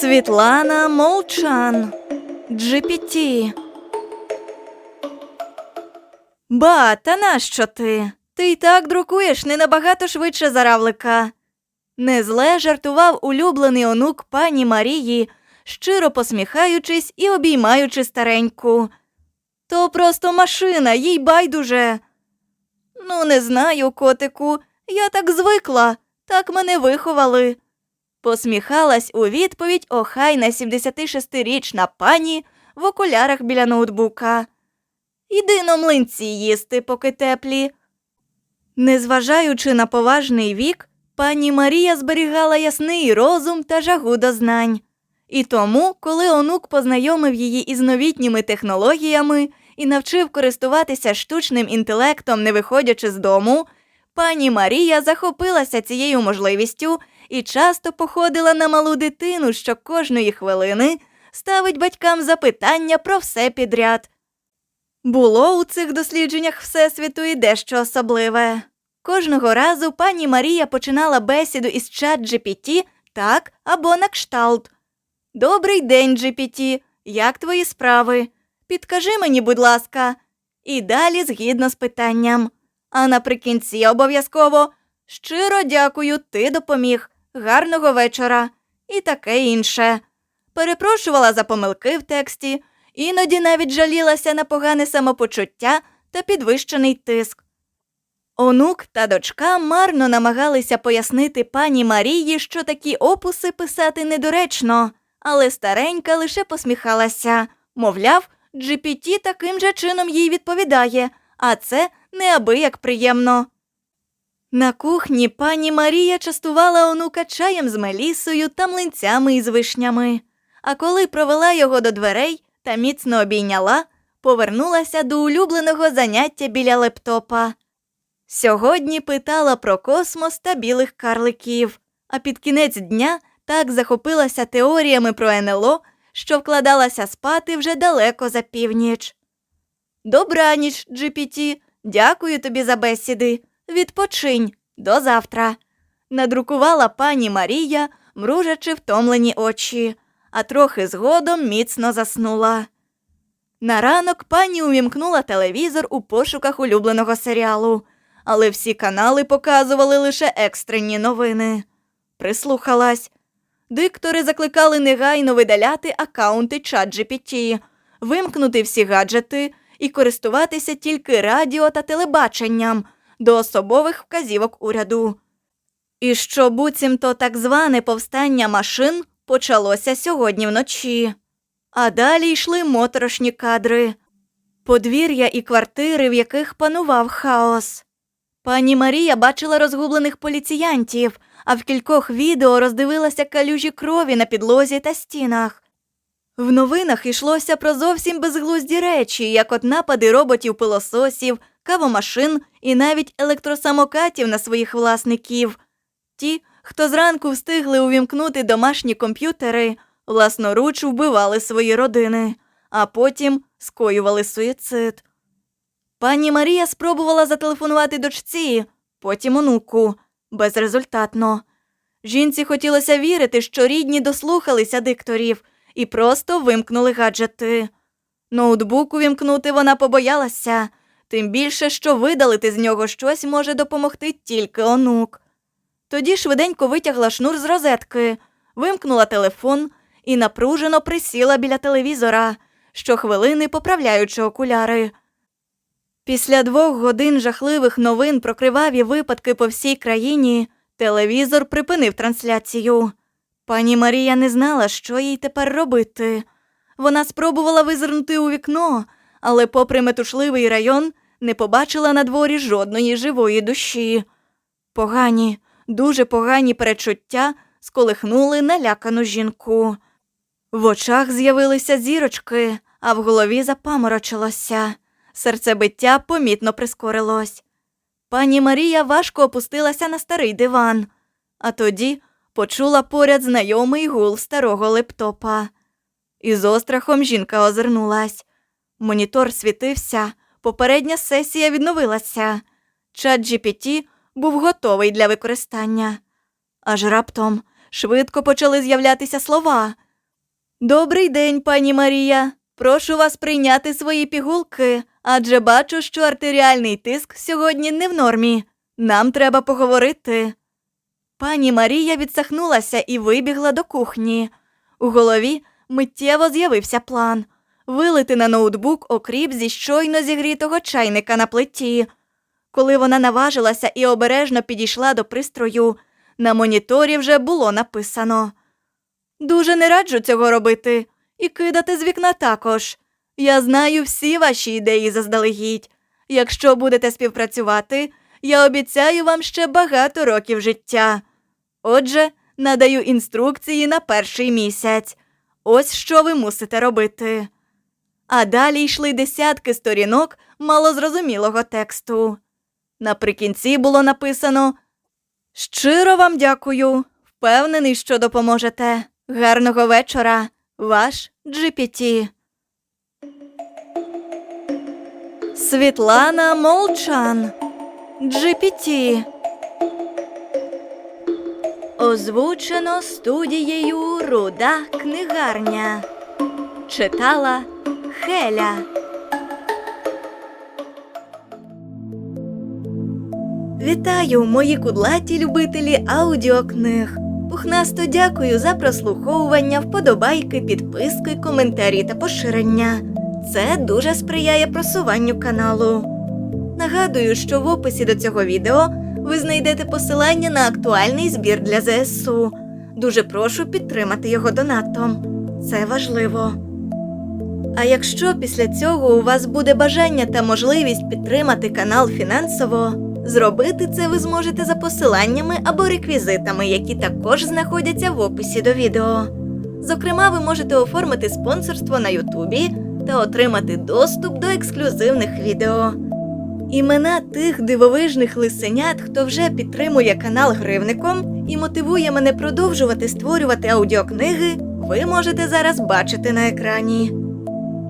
Світлана Молчан. GPT. Ба, та нащо ти? Ти й так друкуєш не набагато швидше за равлика. Незле жартував улюблений онук пані Марії, щиро посміхаючись і обіймаючи стареньку. То просто машина, їй байдуже. Ну, не знаю, котику, я так звикла, так мене виховали. Посміхалась у відповідь охайна 76-річна пані в окулярах біля ноутбука. Іди на млинці їсти, поки теплі. Незважаючи на поважний вік, пані Марія зберігала ясний розум та жагу до знань. І тому, коли онук познайомив її із новітніми технологіями і навчив користуватися штучним інтелектом, не виходячи з дому, пані Марія захопилася цією можливістю і часто походила на малу дитину, що кожної хвилини ставить батькам запитання про все підряд. Було у цих дослідженнях Всесвіту і дещо особливе. Кожного разу пані Марія починала бесіду із чат GPT так або на кшталт. Добрий день, GPT, як твої справи? Підкажи мені, будь ласка, і далі згідно з питанням. А наприкінці обов'язково щиро дякую, ти допоміг. Гарного вечора і таке інше. Перепрошувала за помилки в тексті, іноді навіть жалілася на погане самопочуття та підвищений тиск. Онук та дочка марно намагалися пояснити пані Марії, що такі опуси писати недоречно, але старенька лише посміхалася, мовляв, GPT таким же чином їй відповідає, а це неабияк приємно. На кухні пані Марія частувала онука чаєм з мелісою та млинцями із вишнями. А коли провела його до дверей та міцно обійняла, повернулася до улюбленого заняття біля лептопа. Сьогодні питала про космос та білих карликів, а під кінець дня так захопилася теоріями про НЛО, що вкладалася спати вже далеко за північ. Добраніч, GPT, дякую тобі за бесіди. Відпочинь до завтра. Надрукувала пані Марія, мружачи втомлені очі, а трохи згодом міцно заснула. На ранок пані увімкнула телевізор у пошуках улюбленого серіалу, але всі канали показували лише екстрені новини. Прислухалась. Диктори закликали негайно видаляти акаунти ChatGPT, вимкнути всі гаджети і користуватися тільки радіо та телебаченням до особових вказівок уряду. І що буцімто так зване повстання машин почалося сьогодні вночі. А далі йшли моторошні кадри, подвір'я і квартири, в яких панував хаос. Пані Марія бачила розгублених поліціянтів, а в кількох відео роздивилася калюжі крові на підлозі та стінах. В новинах йшлося про зовсім безглузді речі, як от напади роботів-пилососів, кавомашин і навіть електросамокатів на своїх власників. Ті, хто зранку встигли увімкнути домашні комп'ютери, власноруч вбивали свої родини, а потім скоювали суїцид. Пані Марія спробувала зателефонувати дочці, потім онуку, безрезультатно. Жінці хотілося вірити, що рідні дослухалися дикторів і просто вимкнули гаджети. Ноутбук увімкнути вона побоялася, тим більше, що видалити з нього щось може допомогти тільки онук. Тоді швиденько витягла шнур з розетки, вимкнула телефон і напружено присіла біля телевізора, щохвилини поправляючи окуляри. Після двох годин жахливих новин про криваві випадки по всій країні телевізор припинив трансляцію. Пані Марія не знала, що їй тепер робити. Вона спробувала визирнути у вікно, але, попри метушливий район, не побачила на дворі жодної живої душі. Погані, дуже погані перечуття сколихнули налякану жінку. В очах з'явилися зірочки, а в голові запаморочилося. Серцебиття помітно прискорилось. Пані Марія важко опустилася на старий диван, а тоді почула поряд знайомий гул старого лептопа. Із острахом жінка озирнулась. Монітор світився, попередня сесія відновилася. Чат GPT був готовий для використання. Аж раптом швидко почали з'являтися слова, Добрий день, пані Марія. Прошу вас прийняти свої пігулки, адже бачу, що артеріальний тиск сьогодні не в нормі. Нам треба поговорити. Пані Марія відсахнулася і вибігла до кухні. У голові миттєво з'явився план вилити на ноутбук окріп зі щойно зігрітого чайника на плиті. Коли вона наважилася і обережно підійшла до пристрою, на моніторі вже було написано Дуже не раджу цього робити і кидати з вікна також. Я знаю всі ваші ідеї заздалегідь. Якщо будете співпрацювати, я обіцяю вам ще багато років життя. Отже, надаю інструкції на перший місяць. Ось що ви мусите робити. А далі йшли десятки сторінок малозрозумілого тексту. Наприкінці було написано Щиро вам дякую. Впевнений, що допоможете. Гарного вечора. Ваш GPT. Світлана Молчан. GPT. Озвучено студією Руда книгарня. Читала Хеля. Вітаю, мої кудлаті любителі аудіокниг. Пухнасто дякую за прослуховування, вподобайки, підписки, коментарі та поширення. Це дуже сприяє просуванню каналу. Нагадую, що в описі до цього відео ви знайдете посилання на актуальний збір для ЗСУ. Дуже прошу підтримати його донатом. Це важливо. А якщо після цього у вас буде бажання та можливість підтримати канал фінансово, зробити це ви зможете за посиланнями або реквізитами, які також знаходяться в описі до відео. Зокрема, ви можете оформити спонсорство на Ютубі та отримати доступ до ексклюзивних відео. Імена тих дивовижних лисенят, хто вже підтримує канал гривником і мотивує мене продовжувати створювати аудіокниги, ви можете зараз бачити на екрані.